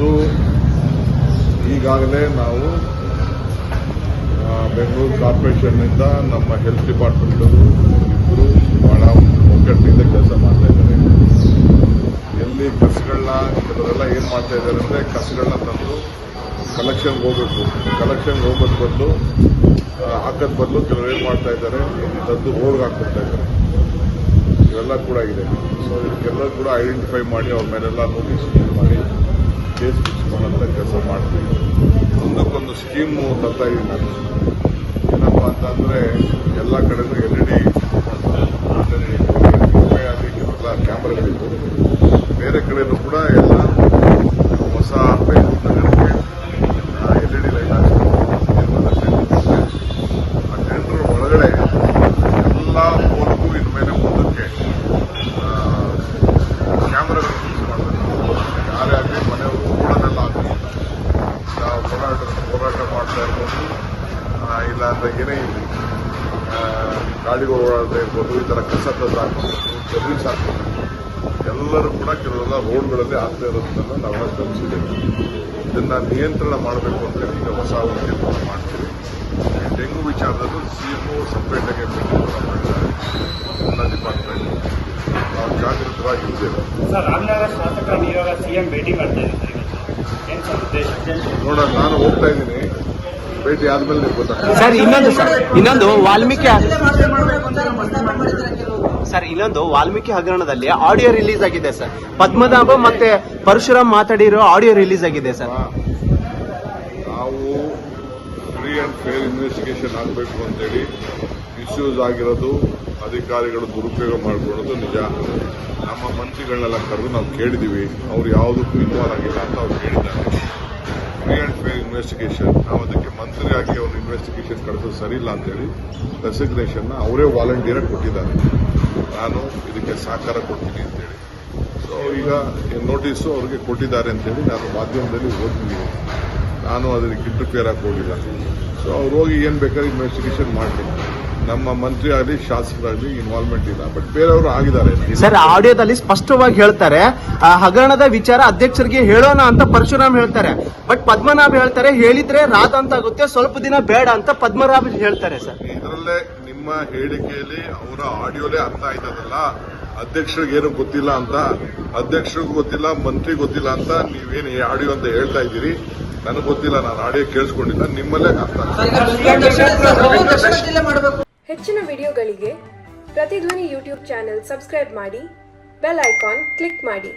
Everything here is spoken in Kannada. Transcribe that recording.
ಒಂದು ಈಗಾಗಲೇ ನಾವು ಬೆಂಗಳೂರು ಕಾರ್ಪೊರೇಷನ್ನಿಂದ ನಮ್ಮ ಹೆಲ್ತ್ ಡಿಪಾರ್ಟ್ಮೆಂಟವರು ಇಬ್ಬರು ಬಹಳ ಒಗ್ಗಟ್ಟಿನಿಂದ ಕೆಲಸ ಮಾಡ್ತಾ ಇದ್ದಾರೆ. ಎಲ್ಲಿ ಕಸಗಳನ್ನ ಕೆಲವರೆಲ್ಲ ಏನು ಮಾಡ್ತಾ ಇದ್ದಾರೆ ಅಂದರೆ ಕಸಗಳನ್ನ ತಂದು ಕಲೆಕ್ಷನ್ಗೆ ಹೋಗಬೇಕು. ಕಲೆಕ್ಷನ್ಗೆ ಹೋಗೋದು ಬದಲು ಹಾಕೋದು ಬದಲು ಕೆಲವರು ಏನು ಮಾಡ್ತಾ ಇದ್ದಾರೆ ತಂದು ರೋಡ್ಗೆ ಹಾಕ್ಬಿಡ್ತಾ ಇದ್ದಾರೆ. ಇವೆಲ್ಲ ಕೂಡ ಇದೆ. ಸೊ ಇದಕ್ಕೆಲ್ಲ ಕೂಡ ಐಡೆಂಟಿಫೈ ಮಾಡಿ ಅವ್ರ ಮೇಲೆಲ್ಲ ನೋಟಿಸ್ ಮಾಡಿ. ಮಾಡೋಂಥ ಕೆಲಸ ಮಾಡ್ತೀವಿ ಒಂದಕ್ಕೊಂದು ಸ್ಕೀಮು ತರ್ತಾ ಇದ್ದೀನಿ. ನಾನು ಏನಪ್ಪ ಅಂತಂದರೆ, ಎಲ್ಲ ಕಡೆನೂ ಎಲ್ ಇ ಡಿ ಎಲ್ಲ ಕ್ಯಾಮ್ರಾಗಳಿತ್ತು ಬೇರೆ ಕಡೆಯೂ ಕೂಡ ಎಲ್ಲ ಹೊಸ Bengaluru L E D light ಹಾಕ್ಸ್ಕೊಂಡು ಆ ಟೆಂಡರ್ ಒಳಗಡೆ ಎಲ್ಲ ಫೋನ್ಗೂ ಇನ್ಮೇಲೆ ಮುಂದಕ್ಕೆ ಕ್ಯಾಮ್ರಾಗಳು ಫಿಕ್ಸ್ ಮಾಡಬೇಕು ಯಾರೇ ಆಗಲಿ ಮನೆಯವರು ರೋಡನ್ನೆಲ್ಲ ಆಗಲಿ ನಾವು ಹೋರಾಟ ಮಾಡ್ತಾ ಇರ್ಬೋದು ಇಲ್ಲ ಅಂದ್ರೆ ಏನೇ ಗಾಡಿಗಳು ಓಡಾಡದೆ ಇರ್ಬೋದು ಈ ಥರ ಕಸ ತಂದು ಹಾಕ್ಬೋದು ಸರ್ವಿಸ್ ಹಾಕ್ಬೋದು ಎಲ್ಲರೂ ಕೂಡ ಕೆಲವೆಲ್ಲ ರೋಡ್ಗಳಲ್ಲಿ ಆಗ್ತಾ ಇರೋದನ್ನ ನಾವೆಲ್ಲ ಗಮನಿಸಿದ್ದೇವೆ ಇದನ್ನು ನಿಯಂತ್ರಣ ಮಾಡಬೇಕು ಅಂತ ಈಗ ಹೊಸ ಒಂದು ಮಾಡ್ತೀವಿ. ಡೆಂಗು ವಿಚಾರದಲ್ಲೂ ಸಿಎಂಒ ಸಪ್ರೇಟಾಗಿ ತೀರ್ಮಾನ ಮಾಡಿದ್ದಾರೆ ಎಲ್ಲ ಡಿಪಾರ್ಟ್ಮೆಂಟ್ ನಾವು ಜಾಗೃತರಾಗಿದ್ದೇವೆ ನೋಡೋಣ ನಾನು ಹೋಗ್ತಾ ಇದ್ದೀನಿ. ಭೇಟಿ ಆದ್ಮೇಲೆ ಗೊತ್ತಾಗ್ತದೆ. ಸರ್ ಇನ್ನೊಂದು ಸರ್ ಇನ್ನೊಂದು ವಾಲ್ಮೀಕಿ ಸರ್ ಇನ್ನೊಂದು ವಾಲ್ಮೀಕಿ ಹಗರಣದಲ್ಲಿ ಆಡಿಯೋ ರಿಲೀಸ್ ಆಗಿದೆ ಸರ್. ಪದ್ಮನಾಭ ಮತ್ತೆ ಪರಶುರಾಮ್ ಮಾತಾಡಿರೋ ಆಡಿಯೋ ರಿಲೀಸ್ ಆಗಿದೆ ಸರ್. ನಾವು ಫ್ರೀ ಅಂಡ್ ಫೇರ್ ಇನ್ವೆಸ್ಟಿಗೇಷನ್ ಆಗಬೇಕು ಅಂತೇಳಿ ಇಶ್ಯೂಸ್ ಆಗಿರೋದು ಅಧಿಕಾರಿಗಳು ದುರುಪಯೋಗ ಮಾಡ್ಕೊಳ್ಳೋದು ನಿಜ. ನಮ್ಮ ಮಂತ್ರಿಗಳನ್ನೆಲ್ಲ ಕರೆದು ನಾವು ಕೇಳಿದ್ದೀವಿ ಅವ್ರು ಯಾವುದಕ್ಕೂ ಇನ್ವಾಲ್ವ್ ಆಗಿಲ್ಲ ಅಂತ ಅವ್ರು ಹೇಳಿದ್ದಾರೆ ಫ್ರೀ ಅಂಡ್ ಫೇರ್ ಇನ್ವೆಸ್ಟಿಗೇಷನ್ ನಾವು ಅದಕ್ಕೆ ಮಂತ್ರಿಯಾಗಿ ಅವರು ಇನ್ವೆಸ್ಟಿಗೇಷನ್ ಕಳಿಸೋದು ಸರಿ ಇಲ್ಲ ಅಂತೇಳಿ ರೆಸಿಗ್ನೇಷನ್ನ ಅವರೇ ವಾಲಂಟಿಯರ್ ಕೊಟ್ಟಿದ್ದಾರೆ. ನಾನು ಇದಕ್ಕೆ ಸಹಕಾರ ಕೊಡ್ತೀನಿ ಅಂತೇಳಿ. ಸೊ ಈಗ ನೋಟಿಸು ಅವ್ರಿಗೆ ಕೊಟ್ಟಿದ್ದಾರೆ ಅಂತೇಳಿ ನಾನು ಮಾಧ್ಯಮದಲ್ಲಿ ಓದ್ತೀನಿ. ನಾನು ಅದಕ್ಕೆ ಇಂಟರ್ಫಿಯರ್ ಹೋಗಿಲ್ಲ. ಸೊ ಅವ್ರು ಹೋಗಿ ಏನು ಬೇಕಾದ್ರೆ ಇನ್ವೆಸ್ಟಿಗೇಷನ್ ಮಾಡಲಿ ನಮ್ಮ ಮಂತ್ರಿ ಆಗಲಿ ಶಾಸಕರಾಗಲಿ ಇನ್ವಾಲ್ವ್ಮೆಂಟ್ ಇಲ್ಲ. ಬಟ್ ಬೇರೆಯವರು ಆಗಿದ್ದಾರೆ. ಸರ್ ಆಡಿಯೋದಲ್ಲಿ ಸ್ಪಷ್ಟವಾಗಿ ಹೇಳ್ತಾರೆ ಆ ಹಗರಣದ ವಿಚಾರ ಅಧ್ಯಕ್ಷರಿಗೆ ಹೇಳೋಣ ಅಂತ ಪರಶುರಾಮ್ ಹೇಳ್ತಾರೆ. ಬಟ್ ಪದ್ಮನಾಭ ಹೇಳ್ತಾರೆ ಹೇಳಿದ್ರೆ ರಾದ ಅಂತ ಆಗುತ್ತೆ ಸ್ವಲ್ಪ ದಿನ ಬೇಡ ಅಂತ ಪದ್ಮನಾಭ್ ಹೇಳ್ತಾರೆ ಸರ್. ಇದರಲ್ಲೇ ನಿಮ್ಮ ಹೇಳಿಕೆಯಲ್ಲಿ ಅವರ ಆಡಿಯೋಲೇ ಅರ್ಥ ಆಯ್ತದಲ್ಲ? ಅಧ್ಯಕ್ಷರಿಗೆ ಏನು ಗೊತ್ತಿಲ್ಲ ಅಂತ? ಅಧ್ಯಕ್ಷರಿಗೂ ಗೊತ್ತಿಲ್ಲ ಮಂತ್ರಿ ಗೊತ್ತಿಲ್ಲ ಅಂತ ನೀವೇನು ಆಡಿಯೋ ಅಂತ ಹೇಳ್ತಾ ಇದ್ದೀರಿ? ನನಗೆ ಗೊತ್ತಿಲ್ಲ ನಾನು ಆಡಿಯೋ ಕೇಳಿಸ್ಕೊಂಡಿಲ್ಲ ನಿಮ್ಮಲ್ಲೇ ಅರ್ಥ ಹೆಚ್ಚಿನ ವಿಡಿಯೋಗಳಿಗೆ ಪ್ರತಿಧ್ವನಿ ಯೂಟ್ಯೂಬ್ ಚಾನೆಲ್ ಸಬ್ಸ್ಕ್ರೈಬ್ ಮಾಡಿ ಬೆಲ್ ಐಕಾನ್ ಕ್ಲಿಕ್ ಮಾಡಿ.